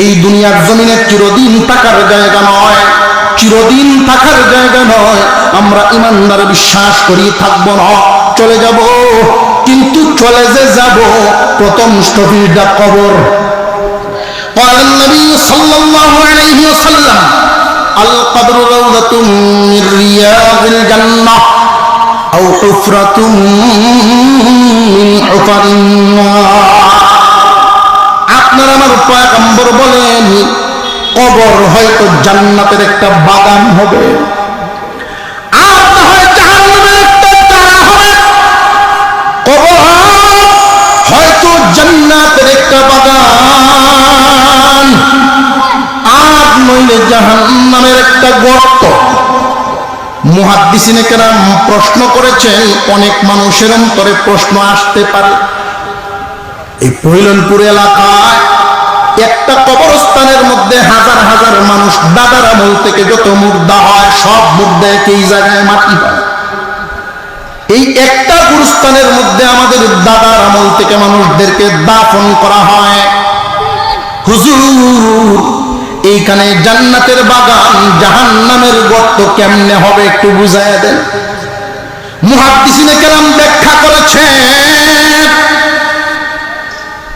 এই দুনিয়ার জমিনে চিরদিন থাকার জায়গা নয় চিরদিন থাকার জায়গা নয় আমরা ইমানদার বিশ্বাস করি থাকবো না চলে যাব কিন্তু চলে যে যাব প্রথম স্টপিটা কবর قال النبي صلى الله عليه وسلم القبر روضة من رياض الجنة أو حفرة من حفر النار আপনার আমার পয়গম্বর বলেন, কবর হয়তো জান্নাতের একটা বাগান হবে। আর জাহান্নামের একটা হয়তো জান্নাতের একটা বাগান। আর নইলে জাহান্নামের একটা গর্ত। কেরাম প্রশ্ন করেছেন, অনেক মানুষের অন্তরে প্রশ্ন আসতে পারে। এই পৈলনপুর এলাকায় একটা কবরস্থানের মধ্যে হাজার হাজার মানুষ দাদার আমল থেকে যত মুর্দা হয়, সব মুর্দা একই জায়গায় মাটি পায়। এই একটা গুরুস্থানের মধ্যে আমাদের দাদার আমল থেকে মানুষদেরকে দাফন করা হয়। হুজুর, এইখানে জান্নাতের বাগান, জাহান্নামের গর্ত কেমনে হবে একটু বুঝাইয়া দেন। মুহাদ্দিসিনে কেরাম ব্যাখ্যা করেছেন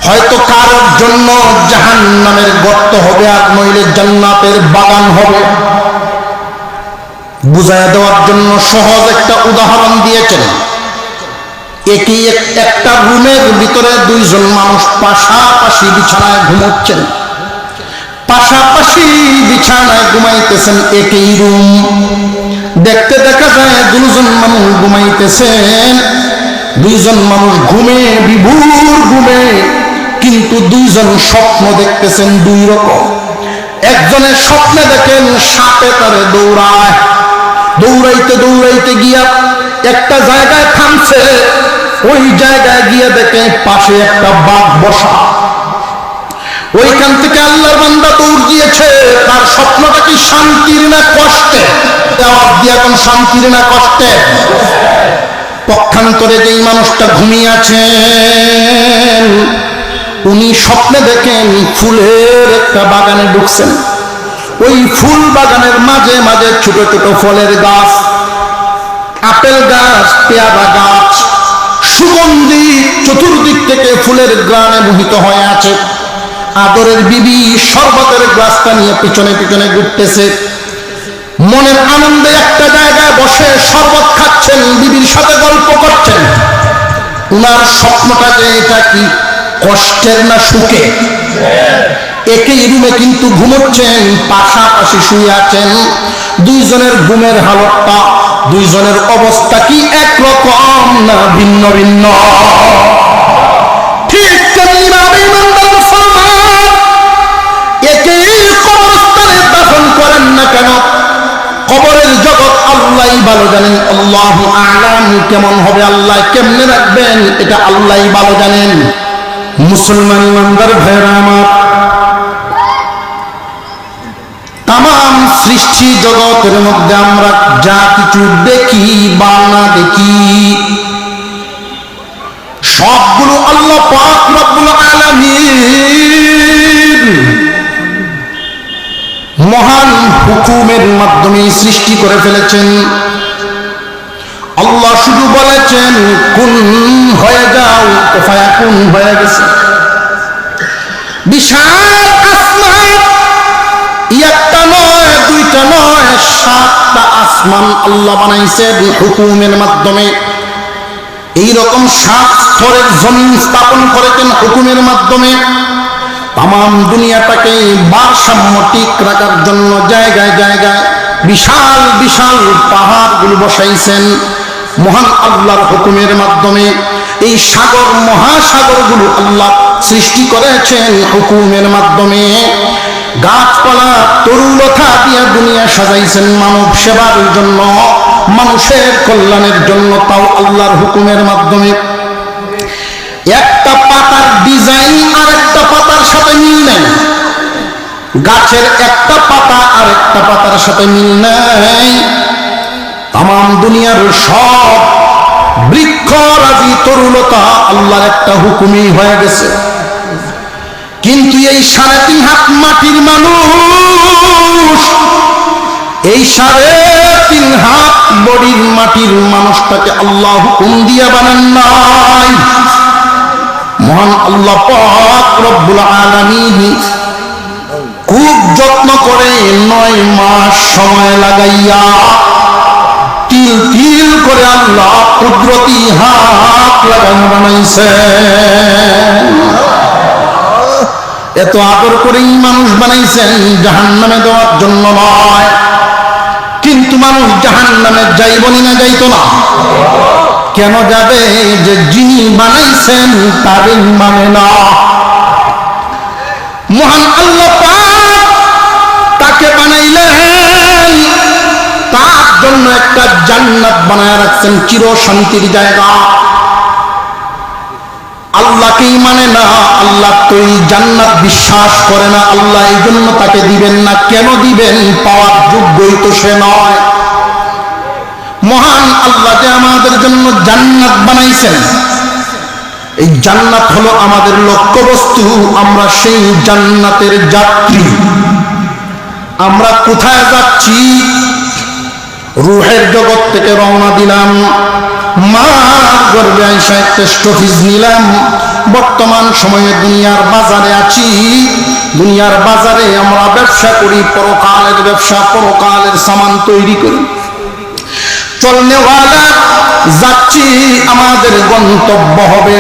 হয়তো কারোর জন্য জাহান নামের গর্ত হবে আর নইলে জান্নাতের বাগান হবে। বুঝাইয়া দেওয়ার জন্য সহজ একটা উদাহরণ দিয়েছেন। একই এক- একটা রুমের ভিতরে দুইজন মানুষ পাশাপাশি বিছানায় ঘুমোচ্ছেন। পাশাপাশি বিছানায় ঘুমাইতেছেন একই রুম। দেখতে দেখা যায় দুজন মানুষ ঘুমাইতেছেন, দুইজন মানুষ ঘুমে, বিভুর ঘুমে। কিন্তু দুইজন স্বপ্ন দেখতেছেন দুই রকম। একজনের স্বপ্নে দেখেন সাপে তারে দৌড়ায়। দৌড়াইতে দৌড়াইতে গিয়া একটা জায়গায় থামছে, ওই জায়গায় গিয়ে দেখে পাশে একটা বাঘ বসা। ওইখান থেকে আল্লাহর বান্দা দৌড় দিয়েছে, তার স্বপ্নটা কি শান্তির না কষ্টে? আওয়াজ দিয়ে এখন শান্তির না কষ্টে? পক্ষান্তরে যেই মানুষটা ঘুমিয়ে আছেন উনি স্বপ্নে দেখেন ফুলের একটা বাগানে ঢুকছেন। ওই ফুল বাগানের মাঝে মাঝে ছোট ছোট ফলের গাছ, আপেল গাছ, পেয়ারা গাছ, সুগন্ধি চতুর্দিক থেকে ফুলের গ্রানে মোহিত হয়ে আছে। আদরের বিবি শরবতের গ্লাসটা নিয়ে পিছনে পিছনে ঘুরতেছে। মনের আনন্দে একটা জায়গায় বসে শরবত খাচ্ছেন, বিবির সাথে গল্প করছেন। উনার স্বপ্নটা যে এটা কি? কষ্টের না সুখে? একই রুমে কিন্তু ঘুমোচ্ছেন, পাশাপাশি শুয়ে আছেন। দুইজনের ঘুমের হালতটা, দুইজনের অবস্থা কি একরকম না ভিন্ন ভিন্ন? ঠিক করেন না কেন? জগৎ আল্লাহ ভালো জানেন, আল্লাহ আলাম কেমন হবে, আল্লাহ কেমনে রাখবেন, এটা আল্লাহ ভালো জানেন। মুসলমান ইমানদার ভাইরা আমার তাম সৃষ্টি জগতের মধ্যে আমরা যা কিছু দেখি বা না দেখি, সবগুলো আল্লাহ পাক রব্বুল মহান হুকুমের মাধ্যমে সৃষ্টি করে ফেলেছেন। আল্লাহ শুধু বলেছেন, কোন হয়ে যাও তো ফায়াকুন হয়ে গেছে। বিশাল আসমান, একটা নয়, দুইটা নয়, সাতটা আসমান আল্লাহ বানাইছেন হুকুমের মাধ্যমে। এই রকম সাত স্তরের জমিন স্থাপন করেছেন হুকুমের মাধ্যমে। তাম দুনিয়াটাকে ভারসাম্য ঠিক রাখার জন্য জায়গায় জায়গায় বিশাল বিশাল পাহাড়গুলো বসাইছেন। মহান আল্লাহর হুকুমের মাধ্যমে এই সাগর, মহাসাগরগুলো আল্লাহ সৃষ্টি করেছেন হুকুমের মাধ্যমে। গাছপালা তরুলতা দিয়া দুনিয়া সাজাইছেন মানব সেবার জন্য, মানুষের কল্যাণের জন্য, তাও আল্লাহর হুকুমের মাধ্যমে। একটা পাতার ডিজাইন আর একটা পাতার সাথে মিল নেই। গাছের একটা পাতা আর একটা পাতার সাথে মিল নেই। তাম দুনিয়ার সব বৃক্ষ রাজি তরুলতা আল্লাহর একটা হুকুমই হয়ে গেছে। কিন্তু এই সাড়ে তিন হাত মাটির মানুষ, এই সাড়ে তিন হাত বডির মাটির মানুষটাকে আল্লাহ হুকুম দিয়া বানান নাই। মহান আল্লাহ পাক রব্বুল খুব যত্ন করে নয় মাস সময় লাগাইয়া তিল তিল করে আল্লাহ কুদরতি হাত লাগানো বানাইছে। এত আদর করেই মানুষ বানাইছেন জাহান নামে দেওয়ার জন্য নয়। কিন্তু মানুষ জাহান নামে যাইবনি না যাইতো না। কেন যাবে যে যিনি বানাইছেন তারই মানে না। মহান আল্লাহ জন্য একটা জান্নাত বানায় রাখছেন চির শান্তির জায়গা। আল্লাহকেই মানে না, আল্লাহ তো এই জান্নাত বিশ্বাস করে না, আল্লাহ এই জন্য তাকে দিবেন না। কেন দিবেন? পাওয়ার যোগ্যই তো সে নয়। মহান আল্লাহ যে আমাদের জন্য জান্নাত বানাইছেন, এই জান্নাত হলো আমাদের লক্ষ্যবস্তু। আমরা সেই জান্নাতের যাত্রী। আমরা কোথায় যাচ্ছি? রুহের জগৎ থেকে রওনা দিলাম। মা গর্বে আইসা একটা নিলাম। বর্তমান সময়ে দুনিয়ার বাজারে আছি। দুনিয়ার বাজারে আমরা ব্যবসা করি, পরকালের ব্যবসা, পরকালের সামান তৈরি করি। চলনেওয়ালা যাচ্ছি, আমাদের গন্তব্য হবে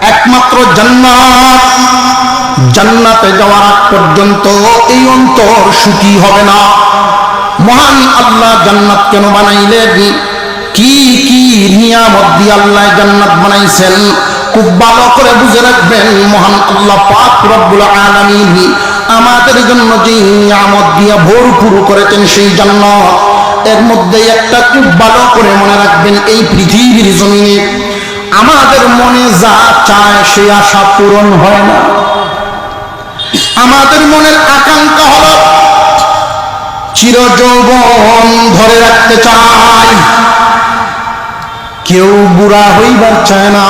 একমাত্র জান্নাত। জান্নাতে যাওয়ার পর্যন্ত এই অন্তর সুখী হবে না। মহান আল্লাহ জান্নাত কেন বানাইলেন কি কি নিয়ামত দিয়ে আল্লাহ জান্নাত বানাইছেন? খুব ভালো করে বুঝে রাখবেন, মহান আল্লাহ পাক রব্বুল আলামিন আমাদের জন্য যে নিয়ামত দিয়ে ভরপুর করেছেন সেই জান্নাত। এর মধ্যে একটা খুব ভালো করে মনে রাখবেন, এই পৃথিবীর জমিনে আমাদের মনে যা চায় সে আশা পূরণ হয় না। আমাদের মনের আকাঙ্ক্ষা হলো চির যৌবন ধরে রাখতে চাই। কেউ বুড়া হইবার চায় না।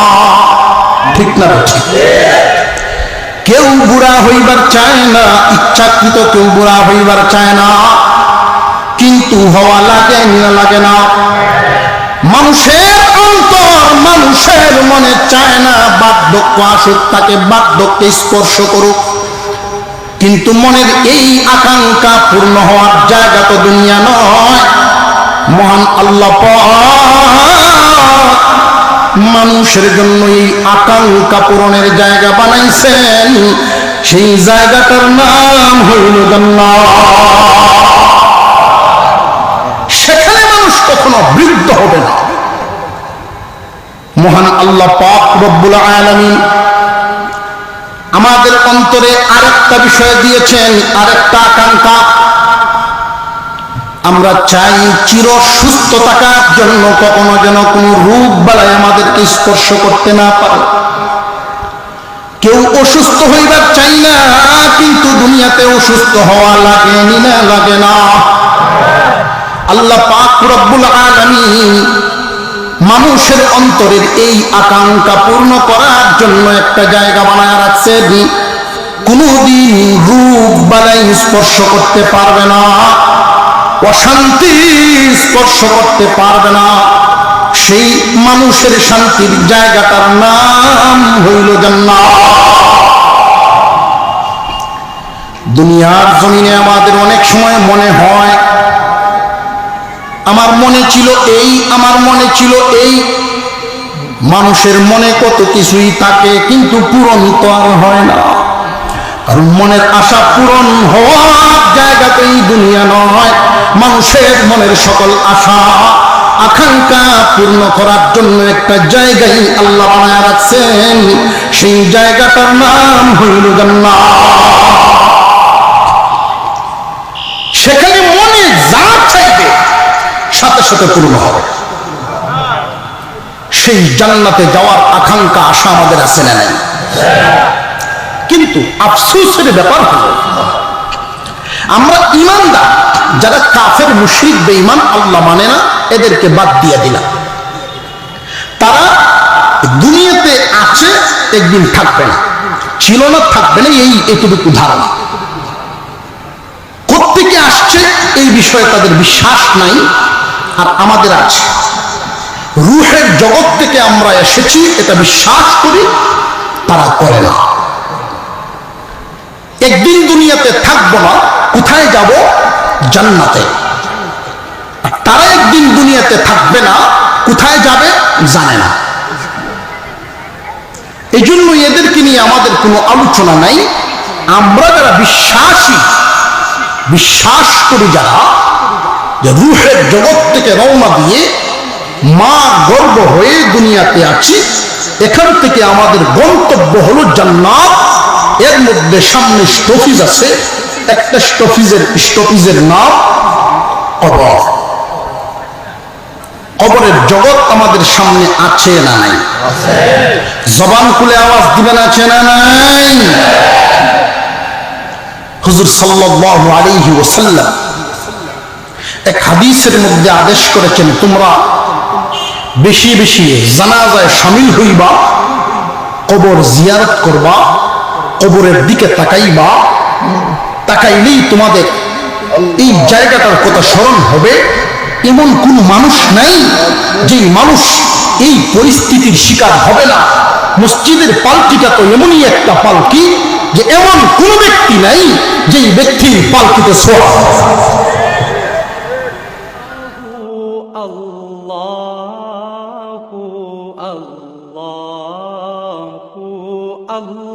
ঠিক না ঠিক কেউ বুড়া হইবার চায় না। ইচ্ছাকৃত কেউ বুড়া হইবার চায় না। কিন্তু হওয়া লাগে না লাগে না। মানুষের অন্তর মানুষের মনে চায় না। বার্ধক্য আসুক তাকে বার্ধক্যে স্পর্শ করুক। কিন্তু মনের এই আকাঙ্ক্ষা পূর্ণ হওয়ার জায়গা তো দুনিয়া নয়। মহান আল্লাহ মানুষের জন্য এই আকাঙ্ক্ষা পূরণের জায়গা বানাইছেন। সেই জায়গাটার নাম হইল সেখানে মানুষ কখনো বৃদ্ধ হবে না। মহান আল্লাহ পাক রব্বুল আলামিন আমাদের অন্তরে আরেকটা বিষয় দিয়েছেন, আরেকটা আকাঙ্ক্ষা। আমরা চাই চির সুস্থ থাকার জন্য কখনো যেন কোনো রোগ বালাই আমাদেরকে স্পর্শ করতে না পারে। কেউ অসুস্থ হইবার চাই না, কিন্তু দুনিয়াতে অসুস্থ হওয়া লাগে না লাগে না। আল্লাহ পাক রব্বুল আলামিন মানুষের অন্তরের এই আকাঙ্ক্ষা পূর্ণ করার জন্য একটা জায়গা বানায় রাখছে কোনদিন রূপ বালাই স্পর্শ করতে পারবে না। অশান্তি স্পর্শ করতে পারবে না। সেই মানুষের শান্তির জায়গাটার নাম হইল জান্নাত। দুনিয়ার জমিনে আমাদের অনেক সময় মনে হয় আমার মনে ছিল এই, আমার মনে ছিল এই। মানুষের মনে কত কিছুই থাকে, কিন্তু পূরণ তো আর হয় না। কারণ মনের আশা পূরণ হওয়ার জায়গাতেই দুনিয়া নয়, মানুষের মনের সকল আশা, আকাঙ্ক্ষা পূর্ণ করার জন্য একটা জায়গায় আল্লাহ বানায় রাখছেন। সেই জায়গাটার নাম হইল জান্নাত সেখানে মনে যা চাইবে সাথে পূর্ণ হবে। সেই জান্নাতে যাওয়ার আকাঙ্ক্ষা আশা আমাদের আছে না নাই? কিন্তু আফসোসের ব্যাপার হলো, আমরা ইমানদার, যারা কাফের, মুশরিক, বেঈমান, আল্লাহ মানে না, এদেরকে বাদ দিয়ে দিলাম। তারা দুনিয়াতে আছে, একদিন থাকবে না। ছিল না, থাকবে না, এই এতটুকু ধারণা। কোথেকে আসছে, এই বিষয়ে তাদের বিশ্বাস নাই। আর আমাদের আছে। রুহের জগৎ থেকে আমরা এসেছি, এটা বিশ্বাস করি, তারা করে না। একদিন দুনিয়াতে থাকব না, কোথায় যাব? জান্নাতে। তারা একদিন দুনিয়াতে থাকবে না, কোথায় যাবে? জানে না। এই জন্য এদেরকে নিয়ে আমাদের কোনো আলোচনা নাই। আমরা যারা বিশ্বাসী, বিশ্বাস করি যারা যে রুহের জগৎ থেকে রওনা দিয়ে মা গর্ব হয়ে দুনিয়াতে আছি, এখান থেকে আমাদের গন্তব্য হলো জান্নাত। এর মধ্যে সামনে স্টফিজ আছে, একটা স্টফিজের স্টফিজের নাম কবর। কবরের জগৎ আমাদের সামনে আছে না নাই? জবান খুলে আওয়াজ দিবেন, আছে না নাই? হুজুর সাল্লাল্লাহু আলাইহি ওয়াসাল্লাম এক হাদিসের মধ্যে আদেশ করেছেন, তোমরা বেশি বেশি জানাজায় শামিল হইবা, কবর জিয়ারত করবা, কবরের দিকে তাকাইবা। তাকাইলেই তোমাদের এই জায়গাটার কথা স্মরণ হবে। এমন কোন মানুষ নাই যে মানুষ এই পরিস্থিতির শিকার হবে না। মসজিদের পালকিটা তো এমনই একটা পালকি যে এমন কোন ব্যক্তি নাই যেই ব্যক্তির পালকিতে সোয়া Allah